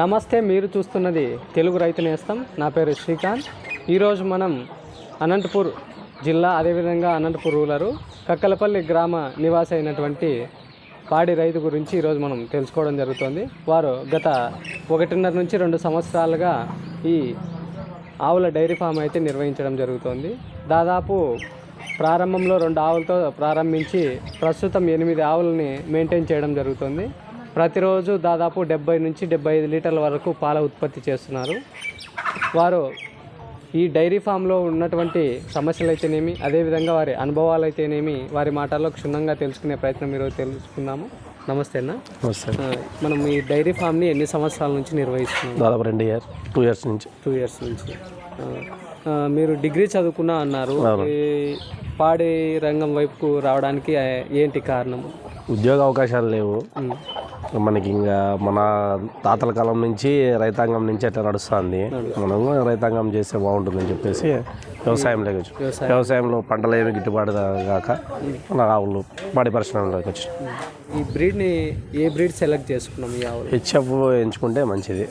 నమస్తే మీరు చూస్తున్నది తెలుగు రైతు నేస్తం నా పేరు శ్రీకాంత్. ఈరోజు మనం అనంతపూర్ జిల్లా అదేవిధంగా అనంతపూర్ రూలరు కక్కలపల్లి గ్రామ నివాసి అయినటువంటి పాడి రైతు గురించి ఈరోజు మనం తెలుసుకోవడం జరుగుతుంది. వారు గత ఒకటిన్నర నుంచి రెండు సంవత్సరాలుగా ఈ ఆవుల డైరీ ఫామ్ అయితే నిర్వహించడం జరుగుతుంది. దాదాపు ప్రారంభంలో రెండు ఆవులతో ప్రారంభించి ప్రస్తుతం ఎనిమిది ఆవులని మెయింటైన్ చేయడం జరుగుతుంది. ప్రతిరోజు దాదాపు డెబ్బై నుంచి డెబ్బై ఐదు లీటర్ల వరకు పాల ఉత్పత్తి చేస్తున్నారు. వారు ఈ డైరీ ఫామ్లో ఉన్నటువంటి సమస్యలు అయితేనేమి అదేవిధంగా వారి అనుభవాలు అయితేనేమి వారి మాటల్లో క్షుణ్ణంగా తెలుసుకునే ప్రయత్నం ఈరోజు తెలుసుకుందాము. నమస్తే అన్న. నమస్తే. మనం ఈ డైరీ ఫామ్ని ఎన్ని సంవత్సరాల నుంచి నిర్వహిస్తున్నాం? దాదాపు రెండు ఇయర్ టూ ఇయర్స్ నుంచి. టూ ఇయర్స్ నుంచి. మీరు డిగ్రీ చదువుకున్నా అన్నారు. ఈ పాడి రంగం వైపుకు రావడానికి ఏంటి కారణం ఉద్యోగ అవకాశాలు లేవు. మనకి ఇంకా మన తాతల కాలం నుంచి రైతాంగం నుంచి అట్లా నడుస్తుంది. మనం రైతాంగం చేస్తే బాగుంటుందని చెప్పేసి వ్యవసాయంలోకి వచ్చి. వ్యవసాయం. వ్యవసాయంలో పంటలు ఏమి గిట్టుబాటు కాక మన ఆవులు పాడి పరిశ్రమలోకి వచ్చి. ఈ బ్రీడ్ని ఏ బ్రీడ్ సెలెక్ట్ చేసుకున్నాం ఈ ఆవులు? హెచ్ఎఫ్ ఎంచుకుంటే మంచిది.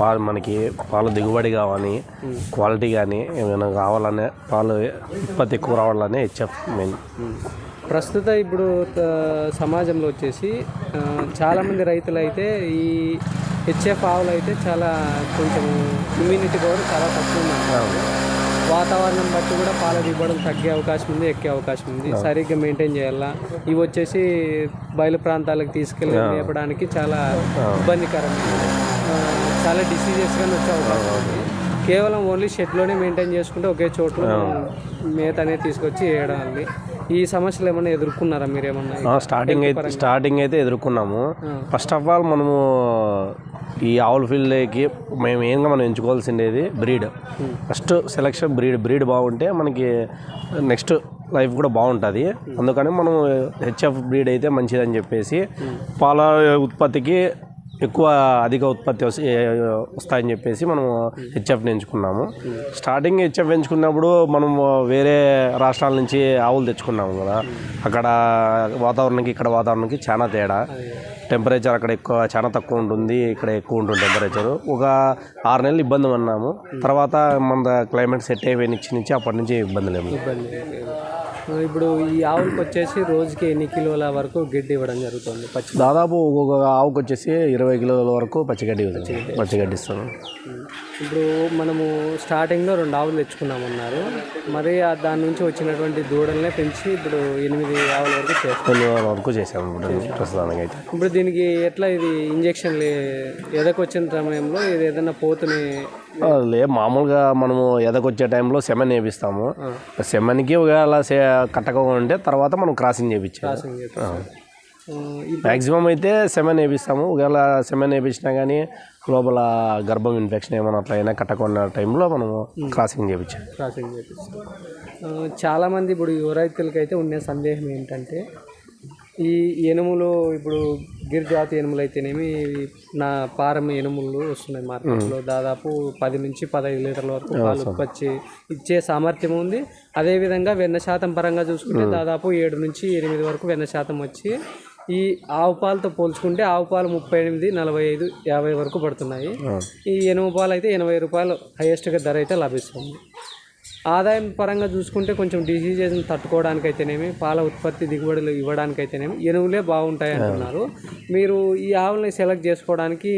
పాలు మనకి పాలు దిగుబడి కావాలి క్వాలిటీ కానీ ఏమైనా కావాలనే పాలు ఉత్పత్తి ఎక్కువ రావాలనే హెచ్ఎఫ్ మెయిన్. ప్రస్తుత ఇప్పుడు సమాజంలో వచ్చేసి చాలామంది రైతులు అయితే ఈ హెచ్ఎఫ్ ఆవులు అయితే చాలా కొంచెం ఇమ్యూనిటీ పవర్ చాలా తక్కువ ఉంది వాతావరణం బట్టి కూడా పాల దిగుబడులు తగ్గే అవకాశం ఉంది ఎక్కే అవకాశం ఉంది. సరిగ్గా మెయింటైన్ చేయాలా? ఇవి వచ్చేసి బయలు ప్రాంతాలకు తీసుకెళ్ళి మేపడానికి చాలా ఇబ్బందికరం ఆ, చాలా డిసీజెస్ కానీ వచ్చే అవకాశం ఉంది. కేవలం ఓన్లీ షెడ్లోనే మెయింటైన్ చేసుకుంటే ఒకే చోటు మేత అనేది తీసుకొచ్చి వేయడం వల్ల ఈ సమస్యలు ఏమైనా ఎదుర్కొన్నారా మీరేమన్నా స్టార్టింగ్ అయితే స్టార్టింగ్ అయితే ఎదుర్కొన్నాము. ఫస్ట్ ఆఫ్ ఆల్ మనము ఈ ఆవుల ఫీల్డ్కి మేము ఏంగా మనం ఎంచుకోవాల్సిండేది breed. First selection breed. Breed బాగుంటే మనకి నెక్స్ట్ లైఫ్ కూడా బాగుంటుంది. అందుకని మనం హెచ్ఎఫ్ బ్రీడ్ అయితే మంచిదని చెప్పేసి పాల ఉత్పత్తికి ఎక్కువ అధిక ఉత్పత్తి వస్తాయని చెప్పేసి మనం హెచ్ఎఫ్ని ఎంచుకున్నాము. స్టార్టింగ్ హెచ్ఎఫ్ ఎంచుకున్నప్పుడు మనం వేరే రాష్ట్రాల నుంచి ఆవులు తెచ్చుకున్నాము కదా. అక్కడ వాతావరణంకి ఇక్కడ వాతావరణంకి చాలా తేడా. టెంపరేచర్ అక్కడ ఎక్కువ చాలా తక్కువ ఉంటుంది. ఇక్కడ ఎక్కువ ఉంటుంది టెంపరేచర్. ఒక ఆరు నెలలు ఇబ్బంది పడినాము. తర్వాత మన క్లైమేట్ సెట్ అయిపోయిన నుంచి అప్పటి నుంచి ఇబ్బంది లేము ఇబ్బంది లేదు. ఇప్పుడు ఈ ఆవులకు వచ్చేసి రోజుకి ఎన్ని కిలోల వరకు గిడ్డి ఇవ్వడం జరుగుతుంది? పచ్చి దాదాపు ఒక్కొక్క ఆవుకు వచ్చేసి ఇరవై కిలోల వరకు పచ్చిగడ్డి పచ్చిగడ్డి ఇస్తాను. ఇప్పుడు మనము స్టార్టింగ్లో రెండు ఆవులు తెచ్చుకున్నామన్నారు. మరి దాని నుంచి వచ్చినటువంటి దూడల్నే పెంచి ఇప్పుడు ఎనిమిది ఆవుల వరకు చేస్తాం. వరకు చేసాము ఇప్పుడు ప్రస్తుతానికి అయితే ఇప్పుడు దీనికి ఎట్లా ఇది ఇంజక్షన్లు ఎదకొచ్చిన సమయంలో ఇది ఏదైనా పోతుని లే మామూలుగా మనము ఎదకొచ్చే టైంలో సెమెన్ వేపిస్తాము. సెమెన్కి ఒకవేళ కట్టకుండా ఉంటే తర్వాత మనం క్రాసింగ్ చేయించాలి మ్యాక్సిమం అయితే సెమెన్ వేపిస్తాము. ఒకవేళ సెమెన్ వేపించినా కానీ లోపల గర్భం ఇన్ఫెక్షన్ ఏమైనా అట్లా అయినా కట్టకుండా టైంలో మనము క్రాసింగ్ చేయించాలి క్రాసింగ్ చేపిస్తాం. చాలామంది ఇప్పుడు యువ ఉండే సందేహం ఏంటంటే ఈ ఎనుములు ఇప్పుడు గిర్ జాతి ఎనుములు అయితేనేమి నా పారం ఎనుములు వస్తున్నాయి మార్కెట్లో దాదాపు పది నుంచి పదహైదు లీటర్ల వరకు పాలు ఉత్పత్తి ఇచ్చే సామర్థ్యం ఉంది. అదేవిధంగా వెన్న శాతం పరంగా చూసుకుంటే దాదాపు ఏడు నుంచి ఎనిమిది వరకు వెన్న శాతం వచ్చి ఈ ఆవు పాలతో పోల్చుకుంటే ఆవు పాలు ముప్పై ఎనిమిది నలభై ఐదు యాభై వరకు పడుతున్నాయి. ఈ ఎనుము పాలు అయితే ఎనభై రూపాయలు హైయెస్ట్గా ధర అయితే లభిస్తుంది. ఆదాయం పరంగా చూసుకుంటే కొంచెం డిసీజెస్ని తట్టుకోవడానికి అయితేనేమి పాల ఉత్పత్తి దిగుబడులు ఇవ్వడానికి అయితేనేమి ఎనువులే బాగుంటాయి అంటున్నారు. మీరు ఈ ఆవుల్ని సెలెక్ట్ చేసుకోవడానికి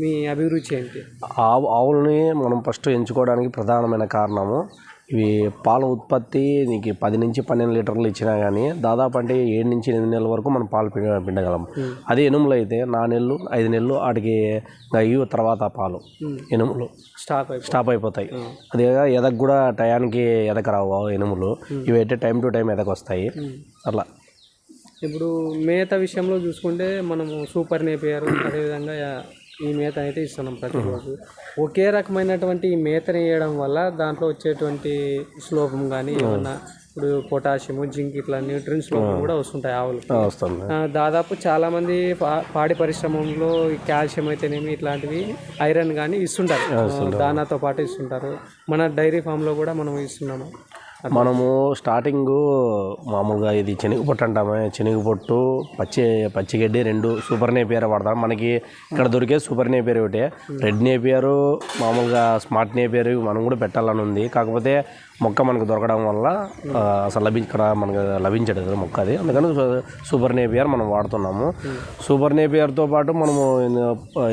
మీ అభిరుచి ఏంటి? ఆవు ఆవులని మనం ఫస్ట్ ఎంచుకోవడానికి ప్రధానమైన కారణము ఇవి పాల ఉత్పత్తి నీకు పది నుంచి పన్నెండు లీటర్లు ఇచ్చినా కానీ దాదాపు అంటే ఏడు నుంచి ఎనిమిది నెలల వరకు మనం పాలు పిండ పిండగలం. అదే ఎనుములు అయితే నా నెలలు ఐదు నెలలు వాటికి ఇవి తర్వాత పాలు. ఎనుములు. స్టాప్ స్టాప్ అయిపోతాయి. అదే ఎదకు కూడా టయానికి ఎదక రావు ఆ ఎనుములు. ఇవి అయితే టైం టు టైం ఎదకు వస్తాయి అట్లా. ఇప్పుడు మేత విషయంలో చూసుకుంటే మనము సూపర్ నేపియర్ అదేవిధంగా ఈ మేత అయితే ఇస్తున్నాం ప్రతిరోజు. ఒకే రకమైనటువంటి ఈ మేతని వేయడం వల్ల దాంట్లో వచ్చేటువంటి స్లోపం కానీ ఏమన్నా ఇప్పుడు పొటాషియం జింక్ ఇట్లా న్యూట్రియన్స్ లోపం కూడా వస్తుంటాయి ఆవులకి ఆ, వస్తుంది. ఆ, దాదాపు చాలామంది పా- పాడి పరిశ్రమలో కాల్షియం అయితేనేమి ఇట్లాంటివి ఐరన్ కానీ ఇస్తుంటారు. దానాతో పాటు ఇస్తుంటారు. మన డైరీ ఫామ్లో కూడా మనం ఇస్తున్నాము. మనము స్టార్టింగ్ మామూలుగా ఇది శనగ పొట్టు అంటామే శనగ పొట్టు పచ్చి పచ్చిగడ్డి రెండు సూపర్ నేపియర్ వాడతాం. మనకి ఇక్కడ దొరికే సూపర్ నేపియర్ ఒకటే. రెడ్ నేపియర్ మామూలుగా స్మార్ట్ నేపియర్ మనం కూడా పెట్టాలని ఉంది. కాకపోతే మొక్క మనకు దొరకడం వల్ల అసలు లభి ఇక్కడ మనకు లభించలేదు మొక్క అది. అందుకని సూపర్ నేపియర్ మనం వాడుతున్నాము. సూపర్ నేపియర్తో పాటు మనము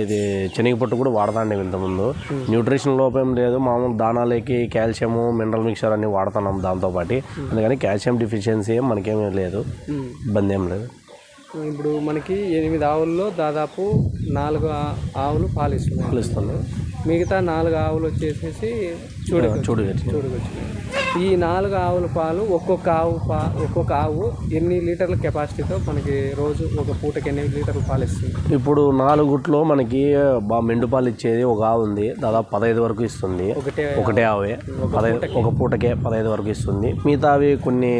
ఇది శనగ పొట్టు కూడా వాడతాండి ఇంతకుముందు న్యూట్రిషన్ లోపం లేదు మామూలు దానాలకి కాల్షియము మినరల్ మిక్చర్ అన్ని వాడుతున్నాం దాంతోపాటు అందుకని కాల్షియం డిఫిషియన్సీ ఏం మనకేమీ లేదు ఇబ్బంది ఏం లేదు. ఇప్పుడు మనకి ఎనిమిది ఆవుల్లో దాదాపు నాలుగు ఆవులు పాలిస్తున్నాయి. తెలుస్తుంది మిగతా నాలుగు ఆవులు వచ్చేసేసి చూడ చూడు చూడవచ్చు ఈ నాలుగు ఆవుల పాలు ఒక్కొక్క ఆవు పా ఒక్కొక్క ఆవు ఎన్ని లీటర్ల కెపాసిటీతో మనకి రోజు ఒక పూటకి ఎన్ని లీటర్లు పాలు ఇస్తుంది? ఇప్పుడు నాలుగు గుట్లో మనకి బాగా మెండు పాలు ఇచ్చేది ఒక ఆవు ఉంది. దాదాపు పదహైదు వరకు ఇస్తుంది. ఒకటే ఒకటే ఆవే. పదహైదు ఒక పూటకే పదహైదు వరకు ఇస్తుంది. మిగతా అవి కొన్ని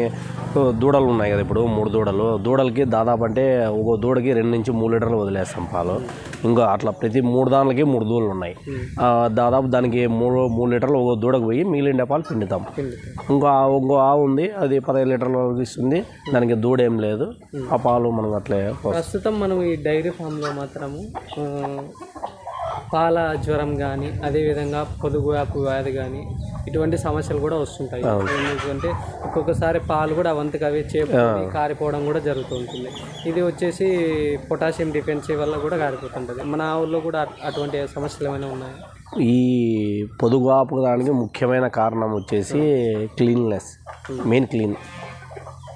దూడలు ఉన్నాయి కదా ఇప్పుడు మూడు దూడలు. దూడలకి దాదాపు అంటే ఒక దూడకి రెండు నుంచి మూడు లీటర్లు వదిలేస్తాం పాలు. ఇంకా అట్లా ప్రతి మూడు దానికి మూడు దూడలు ఉన్నాయి. దాదాపు దానికి మూడు మూడు లీటర్లు ఒక దూడకు పోయి మిగిలిన పాలు పిండుతాం. ఇంకో ఆవు ఇంకో ఆవు ఉంది. అది పదహైదు లీటర్ల వరకు ఇస్తుంది. దానికి దూడ లేదు. ఆ పాలు మనం అట్లే. ప్రస్తుతం మనం ఈ డైరీ ఫామ్లో మాత్రము పాల జ్వరం కానీ అదేవిధంగా పొదుగు వ్యాపు వ్యాధి కానీ ఇటువంటి సమస్యలు కూడా వస్తుంటాయి. ఎందుకంటే ఒక్కొక్కసారి పాలు కూడా అవంతకు అవే చేపట్టి కారిపోవడం కూడా జరుగుతూ ఉంటుంది. ఇది వచ్చేసి పొటాషియం డిఫెన్సీ వల్ల కూడా కారిపోతుంటుంది. మన ఆవుల్లో కూడా అట్- అటువంటి సమస్యలు ఏమైనా ఉన్నాయి? ఈ పొదుగు ఆపుకోవడానికి ముఖ్యమైన కారణం వచ్చేసి క్లీన్నెస్ మెయిన్ క్లీన్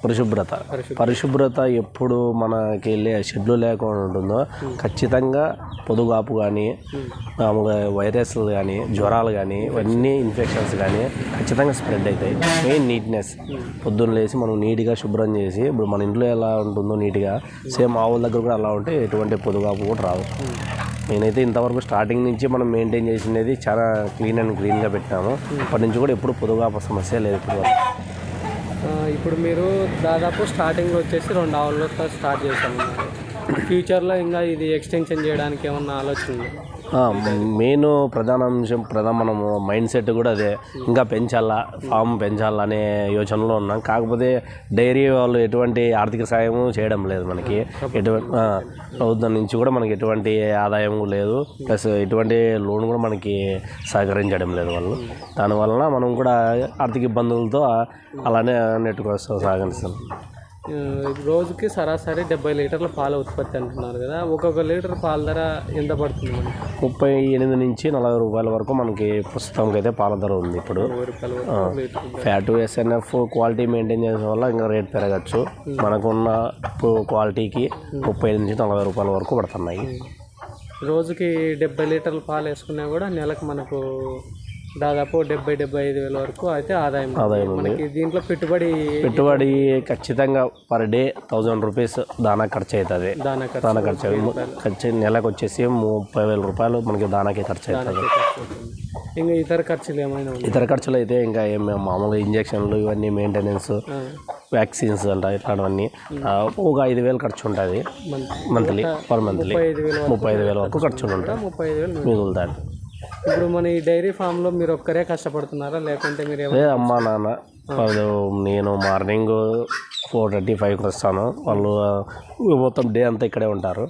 పరిశుభ్రత. పరిశుభ్రత ఎప్పుడు మనకి వెళ్ళే షెడ్లు లేకుండా ఉంటుందో ఖచ్చితంగా పొదుగాపు కానీ మామూలుగా వైరస్లు కానీ జ్వరాలు కానీ ఇవన్నీ ఇన్ఫెక్షన్స్ కానీ ఖచ్చితంగా స్ప్రెడ్ అవుతాయి. మెయిన్ నీట్నెస్ పొద్దున్న లేచి మనం నీట్గా శుభ్రం చేసి ఇప్పుడు మన ఇంట్లో ఎలా ఉంటుందో నీట్గా సేమ్ ఆవుల దగ్గర కూడా అలా ఉంటే ఎటువంటి పొదుగాపు కూడా రావు. నేనైతే ఇంతవరకు స్టార్టింగ్ నుంచి మనం మెయింటైన్ చేసినది చాలా క్లీన్ అండ్ క్లీన్గా పెట్టాము. అప్పటి నుంచి కూడా ఎప్పుడు పొదుగాపు సమస్య లేదు ఇప్పుడు ఇప్పుడు మీరు దాదాపు స్టార్టింగ్లో వచ్చేసి రెండు ఆవులతో స్టార్ట్ చేశాము ఫ్యూచర్లో ఇంకా ఇది ఎక్స్టెన్షన్ చేయడానికి ఏమన్నా ఆలోచన మెయిన్ ప్రధాన అంశం ప్రధాన మనము మైండ్ సెట్ కూడా అదే. ఇంకా పెంచాలా ఫామ్ పెంచాలా అనే యోచనలో ఉన్నాం. కాకపోతే డైరీ వాళ్ళు ఎటువంటి ఆర్థిక సాయం చేయడం లేదు మనకి. ఎటువంటి ప్రభుత్వం నుంచి కూడా మనకి ఎటువంటి ఆదాయం లేదు. ప్లస్ ఎటువంటి లోన్ కూడా మనకి సహకరించడం లేదు వాళ్ళు. దానివలన మనం కూడా ఆర్థిక ఇబ్బందులతో అలానే నెట్టుకొస్తాం సాగిస్తాం రోజుకి సరాసరి డెబ్బై లీటర్ల పాల ఉత్పత్తి అంటున్నారు కదా. ఒక్కొక్క లీటర్ పాల ధర ఎంత పడుతుంది మనకి? ముప్పై ఎనిమిది నుంచి నలభై రూపాయల వరకు మనకి ప్రస్తుతం అయితే పాల ధర ఉంది ఇప్పుడు. ఫ్యాట్ ఎస్ఎన్ఎఫ్ క్వాలిటీ మెయింటైన్ చేయడం వల్ల ఇంకా రేట్ పెరగచ్చు. మనకున్న క్వాలిటీకి ముప్పై నుంచి నలభై రూపాయల వరకు పడుతున్నాయి. రోజుకి డెబ్బై లీటర్ల పాలు వేసుకున్నా కూడా నెలకు మనకు దాదాపు డెబ్బై డెబ్బై ఐదు వేల వరకు అయితే ఆదాయం. ఆదాయం ఉంది. మనకి దీంట్లో పెట్టుబడి పెట్టుబడి ఖచ్చితంగా పర్ డే థౌజండ్ రూపీస్ దానా ఖర్చు అవుతుంది దానా ఖర్చు దానా ఖర్చు అవుతుంది. ఖర్చు నెలకు వచ్చేసి ముప్పై వేల రూపాయలు మనకి దానాకి ఖర్చు అవుతుంది. ఇంకా ఇతర ఖర్చులు ఏమైనా ఉన్నాయి? ఇతర ఖర్చులు అయితే ఇంకా ఏం మామూలుగా ఇంజక్షన్లు ఇవన్నీ మెయింటెనెన్స్ వ్యాక్సిన్స్ అంట ఇట్లాంటివన్నీ. ఆ, ఒక ఐదు వేలు ఖర్చు ఉంటుంది. మంత్లీ. పర్ మంత్లీ ముప్పై ఐదు వేల ముప్పై ఐదు వేల వరకు ఖర్చు ఉంటుంది. ముప్పై ఐదు వేలు మిగులుతుంది ఇప్పుడు మన ఈ డైరీ ఫామ్లో మీరు ఒక్కరే కష్టపడుతున్నారా? లేకుంటే మీరు అమ్మా నాన్న. వాళ్ళు నేను మార్నింగ్ ఫోర్ థర్టీ ఫైవ్కి వస్తాను. వాళ్ళు ఆ, మొత్తం డే అంతా ఇక్కడే ఉంటారు.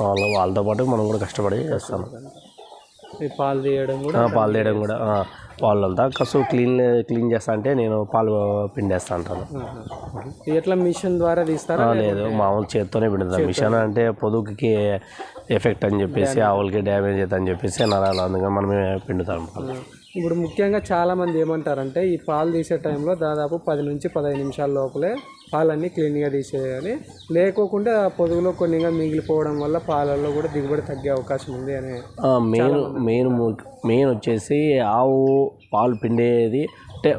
వాళ్ళు వాళ్ళతో పాటు మనం కూడా కష్టపడి చేస్తాను ఈ పాలు తీయడం కూడా ఆ, పాలు తీయడం కూడా ఆ, వాళ్ళంతా కసు క్లీన్ క్లీన్ చేస్తా అంటే నేను పాలు పిండేస్తా అంటాను. ఇది ఎట్లా మిషన్ ద్వారా తీస్తారా? లేదు మామూలు చేత్తోనే పిండుతాను మిషన్ అంటే పొదుగుకి ఎఫెక్ట్ అని చెప్పేసి ఆవులకి డ్యామేజ్ అవుతుంది అని చెప్పేసి నరాలు అందుకని మనమే పిండుతాం. పాలు. ఇప్పుడు ముఖ్యంగా చాలా మంది ఏమంటారంటే ఈ పాలు తీసే టైంలో దాదాపు పది నుంచి పదహైదు నిమిషాల లోపలే పాలన్నీ క్లీన్గా తీసేయాలి. లేకోకుండా ఆ పొదుగులో కొన్నిగా మిగిలిపోవడం వల్ల పాలల్లో కూడా దిగుబడి తగ్గే అవకాశం ఉంది అని మెయిన్ మెయిన్ మెయిన్ వచ్చేసి ఆవు పాలు పిండేది అంటే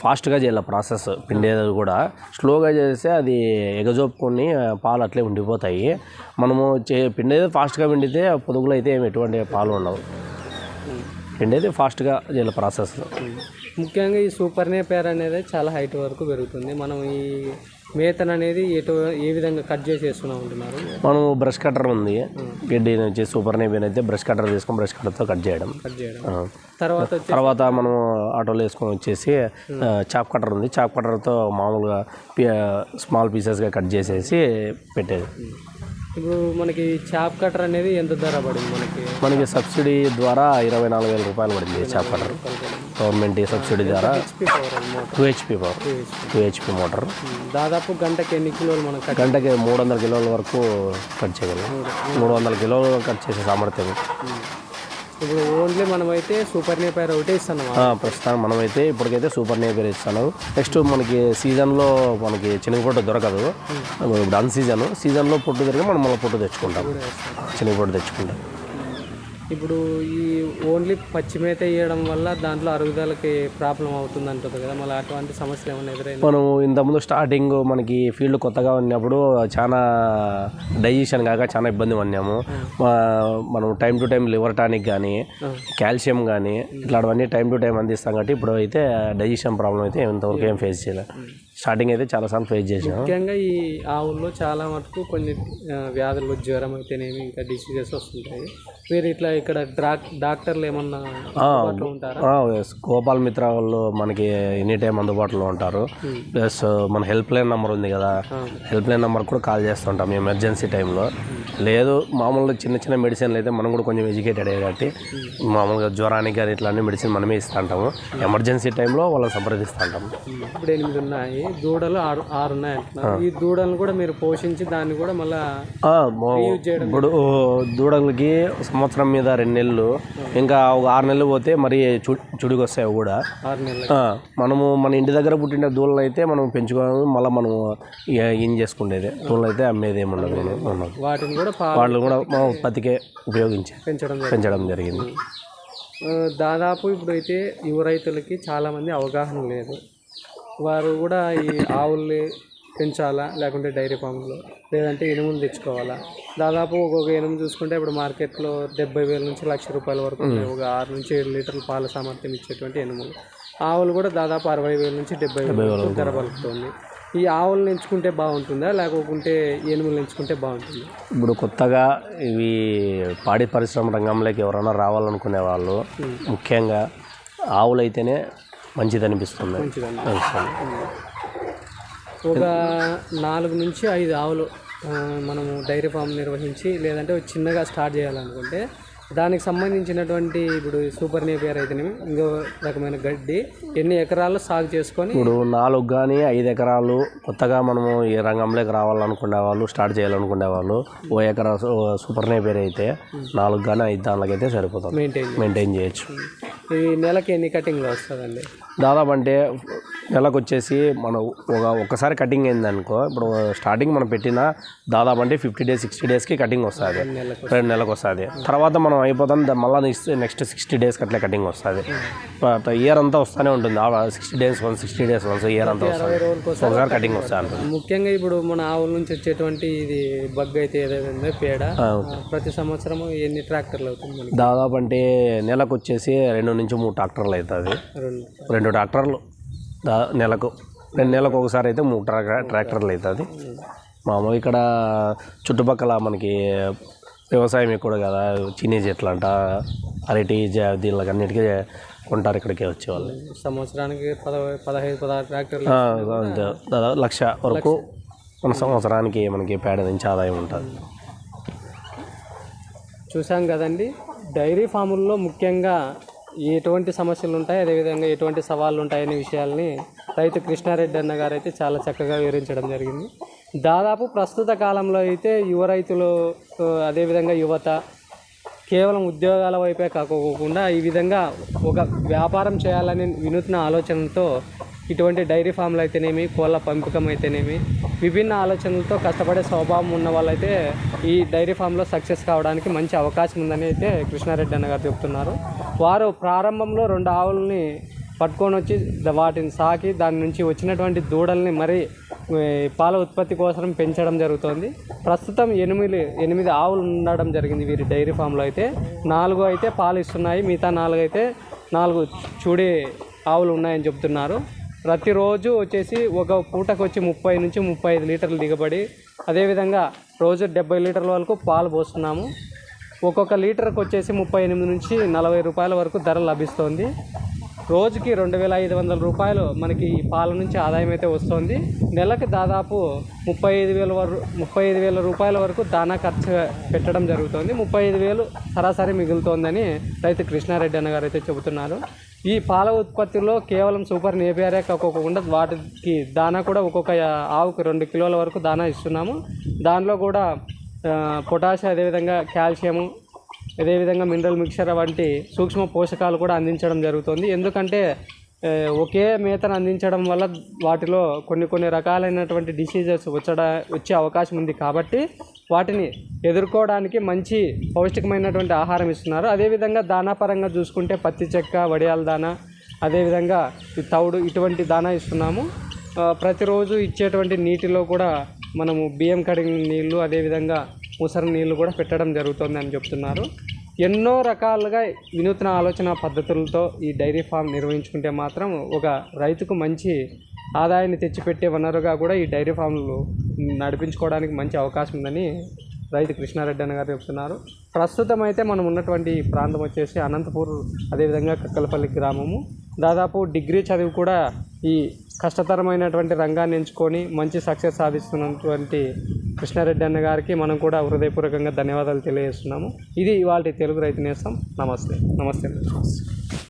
ఫాస్ట్గా చేయాలి ప్రాసెస్ పిండేది కూడా. స్లోగా చేస్తే అది ఎగజోపుకొని పాలు అట్లే ఉండిపోతాయి. మనము చే పిండేది ఫాస్ట్గా పిండితే పొదుగులో అయితే ఏమి ఎటువంటి పాలు ఉండవు. పిండేది ఫాస్ట్గా చేయాలి ప్రాసెస్. ముఖ్యంగా ఈ సూపర్ నేపేర్ అనేది చాలా హైట్ వరకు పెరుగుతుంది. మనం ఈ మేతను అనేది ఎటు ఏ విధంగా కట్ చేసి వేస్తున్నా ఉంటున్నారు మనం బ్రష్ కట్టర్ ఉంది. గడ్డి వచ్చి సూపర్ నేబియన్ అయితే బ్రష్ కట్టర్ తీసుకొని బ్రష్ కట్టర్తో కట్ చేయడం. కట్ చేయడం. తర్వాత తర్వాత మనం ఆటోలో వేసుకొని వచ్చేసి చాప్ కట్టర్ ఉంది. చాప్ కట్టర్తో మామూలుగా స్మాల్ పీసెస్గా కట్ చేసేసి పెట్టేది. ఇప్పుడు మనకి చాప్ కటర్ అనేది ఎంత ధర పడింది మనకి? మనకి సబ్సిడీ ద్వారా ఇరవై నాలుగు వేల రూపాయలు పడింది చాప్ కట్టర్. గవర్నమెంట్ సబ్సిడీ ద్వారా two HP power two HP motor. దాదాపు గంటకి ఎన్ని కిలోలు మనం గంటకి మూడు వందల కిలోల వరకు కట్ చేయగలం. మూడు వందల. కిలోలు కట్ చేసే సామర్థ్యం. ఇప్పుడు ఓన్లీ మనమైతే సూపర్ నేపైర్ ఒకటే ఇస్తున్నాం ప్రస్తుతానికి మనమైతే ఇప్పటికైతే సూపర్ నేపర్ ఇస్తాను. నెక్స్ట్ మనకి సీజన్లో మనకి శనగపొట్టు దొరకదు. ఇప్పుడు అన్ సీజన్. సీజన్లో పొట్టు దొరికి మనం మళ్ళీ పొట్టు తెచ్చుకుంటాం. శనగపొట్టు తెచ్చుకుంటాం. ఇప్పుడు ఈ ఓన్లీ పచ్చి మేత వేయడం వల్ల దాంట్లో అరుగుదలకి ప్రాబ్లం అవుతుంది అంటుంది కదా. మళ్ళీ అటువంటి సమస్యలు ఏమైనా ఎదురైనా? మనం ఇంతకుముందు స్టార్టింగ్ మనకి ఫీల్డ్ కొత్తగా ఉన్నప్పుడు చాలా డైజెషన్ కాక చాలా ఇబ్బంది పడినాము. మనం time to time liver tonic కానీ కాల్షియం కానీ ఇట్లాంటివన్నీ టైం టు టైం అందిస్తాం కాబట్టి ఇప్పుడు అయితే డైజెషన్ ప్రాబ్లం అయితే ఇంతవరకు ఏం ఫేస్ చేయలేదు స్టార్టింగ్ అయితే చాలాసార్లు ఫేస్ చేసినాం. ముఖ్యంగా ఈ ఆవుల్లో చాలా మటుకు కొన్ని వ్యాధులు జ్వరం అయితేనేమి ఇంకా డిసీజెస్ వస్తుంటాయి. మీరు ఇట్లా ఇక్కడ డాక్ డాక్టర్లు ఏమన్నా. గోపాల్ మిత్ర వాళ్ళు మనకి ఎనీ టైం అందుబాటులో ఉంటారు. ప్లస్ మన హెల్ప్ లైన్ నెంబర్ ఉంది కదా. హెల్ప్ లైన్ నెంబర్ కూడా కాల్ చేస్తుంటాం ఎమర్జెన్సీ టైంలో. లేదు మామూలుగా చిన్న చిన్న మెడిసిన్లు అయితే మనం కూడా కొంచెం ఎడ్యుకేటెడ్ కాబట్టి మామూలుగా జ్వరానికి కానీ ఇట్లా అన్ని మెడిసిన్ మనమే ఇస్తూ ఉంటాము ఎమర్జెన్సీ టైంలో వాళ్ళని సంప్రదిస్తూ ఉంటాము ఇప్పుడు ఎనిమిది ఉన్నాయి. దూడలు ఆరు ఆరు ఉన్నాయి అంటున్నారు ఈ దూడలను కూడా మీరు పోషించి దాన్ని కూడా మళ్ళా ఇప్పుడు దూడలకి సంవత్సరం మీద రెండు నెలలు ఇంకా ఒక ఆరు నెలలు పోతే మరి చు- చుడికి వస్తాయి కూడా. ఆరు నెలలు. ఆ, మనము మన ఇంటి దగ్గర పుట్టిన దూడలు అయితే మనం పెంచుకోవడం మళ్ళీ మనం ఏం చేసుకునేది దూడలు అయితే అమ్మేది ఏమి ఉండదు మనం ఉండదు. వాటిని కూడా వాళ్ళు కూడా మా ఉత్పత్తికే ఉపయోగించి పెంచడం. పెంచడం జరిగింది. దాదాపు ఇప్పుడు అయితే యువ రైతులకి చాలామంది అవగాహన లేదు. వారు కూడా ఈ ఆవుల్ని పెంచాలా లేకుంటే డైరీ ఫామ్లో? లేదంటే ఎనుములు తెచ్చుకోవాలా? దాదాపు ఒక్కొక్క ఎనుము చూసుకుంటే ఇప్పుడు మార్కెట్లో డెబ్బై వేల నుంచి లక్ష రూపాయల వరకు. ఒక ఆరు నుంచి ఏడు లీటర్ల పాల సామర్థ్యం ఇచ్చేటువంటి ఎనుములు ఆవులు కూడా దాదాపు అరవై వేల నుంచి డెబ్బై వేల వరకు ధర పలుకుతుంది. ఈ ఆవులను ఎంచుకుంటే బాగుంటుందా లేకుంటే ఎనుములు ఎంచుకుంటే బాగుంటుందా? ఇప్పుడు కొత్తగా ఇవి పాడి పరిశ్రమ రంగంలోకి ఎవరైనా రావాలనుకునే వాళ్ళు ముఖ్యంగా ఆవులు అయితేనే మంచిది అనిపిస్తుంది మంచిదండి. అనిపిస్తుంది. ఒక నాలుగు నుంచి ఐదు ఆవులు మనము డైరీ ఫామ్ నిర్వహించి లేదంటే చిన్నగా స్టార్ట్ చేయాలనుకుంటే దానికి సంబంధించినటువంటి ఇప్పుడు సూపర్ నేపియర్ అయితేనేమి ఇంకో రకమైన గడ్డి ఎన్ని ఎకరాల్లో సాగు చేసుకొని ఇప్పుడు నాలుగు కానీ ఐదు ఎకరాలు కొత్తగా మనము ఈ రంగంలోకి రావాలనుకునే వాళ్ళు స్టార్ట్ చేయాలనుకునే వాళ్ళు ఓ ఎకరా సూపర్ నేపేర్ అయితే నాలుగు కానీ ఐదు దానికైతే సరిపోతుంది. మెయింటైన్ మెయింటైన్ చేయొచ్చు. ఈ నెలకి ఎన్ని కటింగ్లు వస్తుందండి? దాదాపు అంటే నెలకు వచ్చేసి మనం ఒక ఒక్కసారి కటింగ్ అయిందనుకో ఇప్పుడు స్టార్టింగ్ మనం పెట్టిన దాదాపు అంటే ఫిఫ్టీ డేస్ సిక్స్టీ డేస్కి కటింగ్ వస్తుంది. నెలకు రెండు నెలలకు వస్తుంది. తర్వాత మనం అయిపోతాం మళ్ళీ నెక్స్ట్ నెక్స్ట్ సిక్స్టీ డేస్కి అట్లా కటింగ్ వస్తుంది. ఇయర్ అంతా వస్తూనే ఉంటుంది. Sixty days one sixty days once year అంతా వస్తుంది. ఒకసారి కటింగ్ వస్తుంది ఉంటుంది ముఖ్యంగా ఇప్పుడు మన ఆవుల నుంచి వచ్చేటువంటి ఇది బగ్ అయితే ఏదైతే పేడ ప్రతి సంవత్సరం ఎన్ని ట్రాక్టర్లు అవుతుంది దాదాపు అంటే నెలకు వచ్చేసి రెండు నుంచి మూడు ట్రాక్టర్లు అవుతుంది. రెండు ట్రాక్టర్లు. దా నెలకు రెండు నెలలకు ఒకసారి అయితే మూడు ట్రా ట్రాక్టర్లు అవుతుంది. మామూలు ఇక్కడ చుట్టుపక్కల మనకి వ్యవసాయం ఎక్కువ కదా చిన్ని చెట్లు అంట అరటి దీనికి అన్నిటికీ కొంటారు ఇక్కడికి వచ్చేవాళ్ళు. సంవత్సరానికి పద పదహైదు పదహారు ట్రాక్టర్లు. దాదాపు లక్ష వరకు మన సంవత్సరానికి మనకి పేడ నుంచి ఆదాయం ఉంటుంది. చూసాం కదండి డైరీ ఫాముల్లో ముఖ్యంగా ఎటువంటి సమస్యలు ఉంటాయి అదేవిధంగా ఎటువంటి సవాళ్ళు ఉంటాయనే విషయాల్ని రైతు కృష్ణారెడ్డి అన్న గారు అయితే చాలా చక్కగా వివరించడం జరిగింది. దాదాపు ప్రస్తుత కాలంలో అయితే యువ రైతులు అదేవిధంగా యువత కేవలం ఉద్యోగాల వైపే కాకోకుండా ఈ విధంగా ఒక వ్యాపారం చేయాలని వినూత్న ఆలోచనతో ఇటువంటి డైరీ ఫామ్లు అయితేనేమి కోళ్ళ పంపకం అయితేనేమి విభిన్న ఆలోచనలతో కష్టపడే స్వభావం ఉన్న వాళ్ళైతే ఈ డైరీ ఫామ్లో సక్సెస్ కావడానికి మంచి అవకాశం ఉందని అయితే కృష్ణారెడ్డి అన్న గారు చెప్తున్నారు. వారు ప్రారంభంలో రెండు ఆవులని పట్టుకొని వచ్చి వాటిని సాకి దాని నుంచి వచ్చినటువంటి దూడల్ని మరి పాల ఉత్పత్తి కోసం పెంచడం జరుగుతోంది. ప్రస్తుతం ఎనిమిది ఎనిమిది ఆవులు ఉండడం జరిగింది వీరి డైరీ ఫామ్లో అయితే. నాలుగు అయితే పాలు ఇస్తున్నాయి మిగతా నాలుగు అయితే నాలుగు చూడే ఆవులు ఉన్నాయని చెప్తున్నారు ప్రతిరోజు వచ్చేసి ఒక పూటకు వచ్చి ముప్పై నుంచి ముప్పై ఐదు లీటర్లు దిగబడి అదేవిధంగా రోజు డెబ్బై లీటర్ల వరకు పాలు పోస్తున్నాము. ఒక్కొక్క లీటర్కి వచ్చేసి ముప్పై ఎనిమిది నుంచి నలభై రూపాయల వరకు ధర లభిస్తోంది. రోజుకి రెండు వేల ఐదు వందల రూపాయలు మనకి ఈ పాల నుంచి ఆదాయం అయితే వస్తుంది. నెలకు దాదాపు ముప్పై ఐదు వేల వరకు ముప్పై ఐదు వేల రూపాయల వరకు దానా ఖర్చు పెట్టడం జరుగుతుంది. ముప్పై ఐదు వేలు సరాసరి మిగులుతోందని రైతు కృష్ణారెడ్డి అన్నగారు అయితే చెబుతున్నారు. ఈ పాల ఉత్పత్తిలో కేవలం సూపర్ నేపియారే కాకుండా వాటికి దానా కూడా ఒక్కొక్క ఆవుకు రెండు కిలోల వరకు దానా ఇస్తున్నాము. దానిలో కూడా పొటాష్ అదేవిధంగా కాల్షియము అదేవిధంగా మినరల్ మిక్చర్ వంటి సూక్ష్మ పోషకాలు కూడా అందించడం జరుగుతుంది. ఎందుకంటే ఒకే మేతను అందించడం వల్ల వాటిలో కొన్ని కొన్ని రకాలైనటువంటి డిసీజెస్ వచ్చడ వచ్చే అవకాశం ఉంది కాబట్టి వాటిని ఎదుర్కోవడానికి మంచి పౌష్టికమైనటువంటి ఆహారం ఇస్తున్నారు. అదేవిధంగా దానాపరంగా చూసుకుంటే పత్తి చెక్క వడియాల దానా అదేవిధంగా తౌడు ఇటువంటి దానా ఇస్తున్నాము. ప్రతిరోజు ఇచ్చేటువంటి నీటిలో కూడా మనము బియ్యం కడిగిన నీళ్ళు అదేవిధంగా ముసరి నీళ్ళు కూడా పెట్టడం జరుగుతుంది అని చెప్తున్నారు. ఎన్నో రకాలుగా వినూత్న ఆలోచన పద్ధతులతో ఈ డైరీ ఫామ్ నిర్వహించుకుంటే మాత్రం ఒక రైతుకు మంచి ఆదాయాన్ని తెచ్చిపెట్టే వనరుగా కూడా ఈ డైరీ ఫామ్లు నడిపించుకోవడానికి మంచి అవకాశం ఉందని రైతు కృష్ణారెడ్డి అన్న గారు చెప్తున్నారు. ప్రస్తుతం అయితే మనం ఉన్నటువంటి ప్రాంతం వచ్చేసి అనంతపూర్ అదేవిధంగా కక్కలపల్లి గ్రామము. దాదాపు డిగ్రీ చదివి కూడా ఈ కష్టతరమైనటువంటి రంగాన్ని ఎంచుకొని మంచి సక్సెస్ సాధిస్తున్నటువంటి కృష్ణారెడ్డి అన్న గారికి మనం కూడా హృదయపూర్వకంగా ధన్యవాదాలు తెలియజేస్తున్నాము. ఇది ఇవాళ తెలుగు రైతు నేస్తం. నమస్తే. నమస్తే.